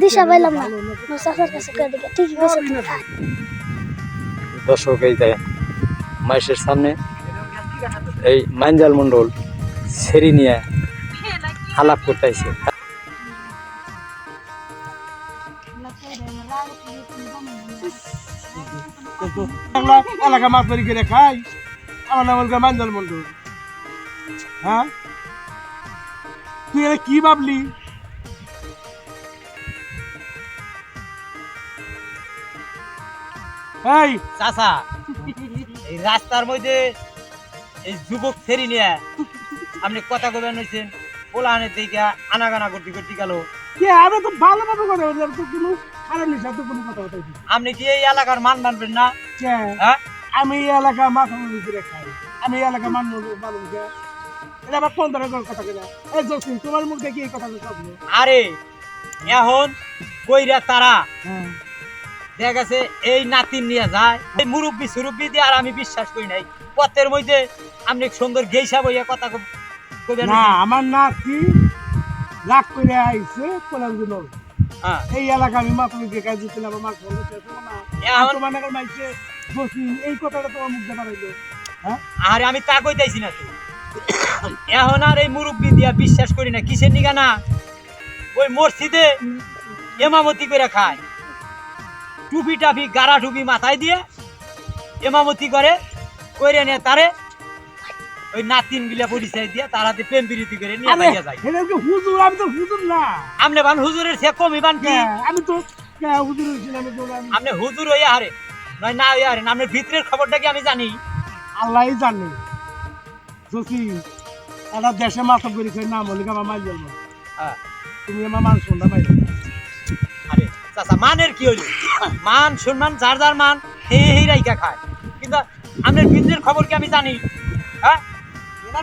দিশা পাইলাম না। চাচার কাছে কয়ে দিকে ঠিক কইছে দর্শক এই যে মাইশের সামনে এই মাইঞ্জাল মন্ডল সেরি নিয়ে আলাপ করতেছে। এলাকা মাছ ধরি করে খাই। আমার নাম হল মাঞ্জল মন্ডল হ্যাঁ? তুই এটা কি ভাবলি? এই। চাচা এই রাস্তার মধ্যে এই যুবক ফেরি নিয়ে আপনি কথা কবেন হয়েছেন পোলাহানের দিকে আনাগানা করতে করতে গেল। কে আমি তো ভালোভাবে কথা বলছি আমি তো কোনো খারাপ তো কোনো কথা আপনি কি এই এলাকার মান মানবেন না? হ্যাঁ? আমি এই এলাকা মাথা করে খাই? আমি এই এলাকা মান ভালো বুঝে এটা আবার কোন ধরনের কথা কেনা এই জসিম তোমার মুখ দেখি এই কথা আরে এখন কইরা তারা হ্যাঁ। দেখা গেছে এই নাতিন নিয়ে যায়। এই মুরব্বি সুরব্বি দিয়ে আর আমি বিশ্বাস করি নাই। পথের মধ্যে আপনি সুন্দর গেইসা বইয়া কথা কব- কইবেন না আমার নাতি রাগ করে আইছে কোলার দিল হ্যাঁ। এই এলাকা আমি মুখে কাজ দিচ্ছিলাম আমার ঘর না। এখন তোমার নাগাল মাইছে বসি এই কথাটা তোমার মুখ দেখা রইল আরে আমি তা কইতাইছি না তো। এখন আর এই মুরব্বি দিয়া বিশ্বাস করি না কিসের নিগা না? ওই মসজিদে এমামতি করে খায়। টুপি টাপি গাড়া টুপি মাথায় দিয়ে এমামতি করে কইরে নিয়ে তারে ওই নাতিন গিলা পরিচয় দিয়ে তারাতে প্রেম প্রীতি করে নিয়ে পাইয়া যায়। এটা কি হুজুর আমি তো হুজুর না। আমনে বান হুজুরের সে কমি বান কি? আমি তো কে হুজুর ছিলাম তো আমি- আপনি হুজুর হইয়া হারে নয় না হইয়া হারে আপনার ভিতরের খবরটা কি আমি জানি? আল্লাহই জানে। জসি একটা দেশে মাথা করে নাম হলে আমার মাই জন্ম হ্যাঁ। তুমি আমার মান মাই আরে চাচা মানের কি হইল? মান সম্মান যার যার মান হে হে রাইকা খায়। কিন্তু আপনার ভিতরের খবর কি আমি জানি? হ্যাঁ?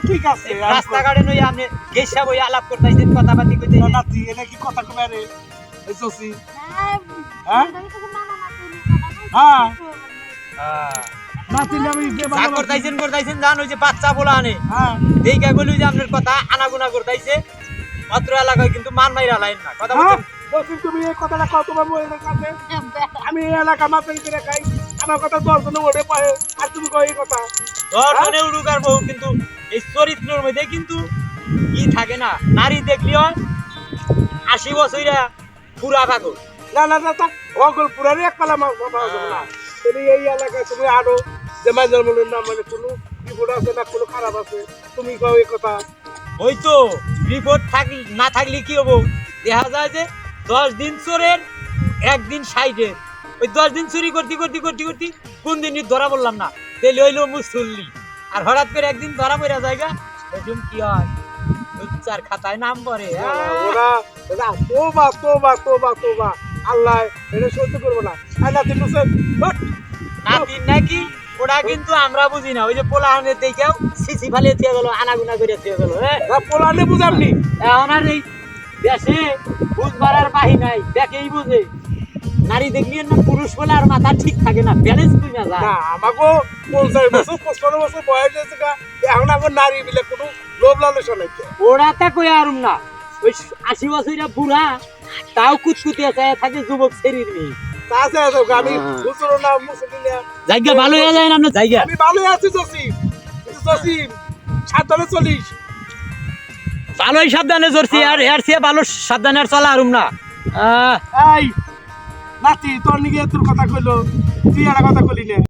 ঠিক আছে রাস্তাঘাটে নই আপনি গেসা বই আলাপ করতেছেন কথাবার্তি কইতে না, নাতি এটা কি কথা কবে রে? এই জসি হ্যাঁ? হ্যাঁ। জান ওই যে বাচ্চা বলা আনে। হ্যাঁ। দেখা গেল যে আপনার কথা আনাগুনা করতেছে অত্র এলাকায় কিন্তু মান মাইরা লাইন না। কথা হ্যাঁ? বলছেন? জসি তুমি এই কথাটা কত তোমার মনের কাছে। আমি এই এলাকা মাথা করে খাই। আমার কথা দশ জনে ওঠে পায়ে। আর তুমি কই এই কথা? দর্শনে উড়ুক আর বহু কিন্তু এই চরিত্রের মধ্যে কিন্তু ই থাকে না। নারী দেখলি হয় আশি বছরা পুরা পাগল। না না না তা অগল পুরারি এক পালা মাছ বাবা হবে না তুমি এই এলাকায় তুমি আরও যে মাইজার মনের নাম মানে কোনো বিপদ আছে না কোনো খারাপ আছে তুমি কও এই কথা। ওই তো রিপোর্ট থাকলে না থাকলে কি হব? দেখা যায় যে দশ দিন চোরের একদিন সাইডের ওই দশ দিন চুরি করতে করতে করতে করতে কোন দিন ধরা বললাম না। তেলে হইল মুসল্লি। আর হঠাৎ করে একদিন ধরা পড়া জায়গা এরকম কি হয়? উচ্চার খাতায় নাম পড়ে হ্যাঁ। তোবা তোবা তোবা তোবা। আল্লাহ এটা সহ্য করব না। আর না তুমি নাতিন নাকি? ওটা কিন্তু আমরা বুঝি না। ওই যে পোলাহানের দেখেও সিসি ফালিয়ে দিয়ে গেল আনাগুনা করে দিয়ে গেল হ্যাঁ? পোলানে বুঝামনি এখন আর এই দেশে বুঝবার আর বাহি নাই দেখেই বুঝে। নারী দেখলি না পুরুষ বলে আর মাথা ঠিক থাকে না ব্যালেন্স তুই না যা আমাকে পঞ্চাশ বছর পঁচপান্ন বছর বয়স হয়েছে এখন এখন নারী বিলে কোনো লোভ লালসা নাই ওরা তা কই আরুম না ওই আশি বছরের বুড়া তাও কুচকুতি আছে থাকে যুবক শরীর নেই আমি না জায়গা ভালো হয়ে যায় না জায়গা? আমি ভালোই আছি কিন্তু জসিম সাবধানে চলিস। ভালোই সাবধানে জোরছি আর এর চেয়ে ভালো সাবধানে আর চলা আরুম না। এই নাতি তোর নিগে তোর কথা কইলো তুই আর কথা কইলি না।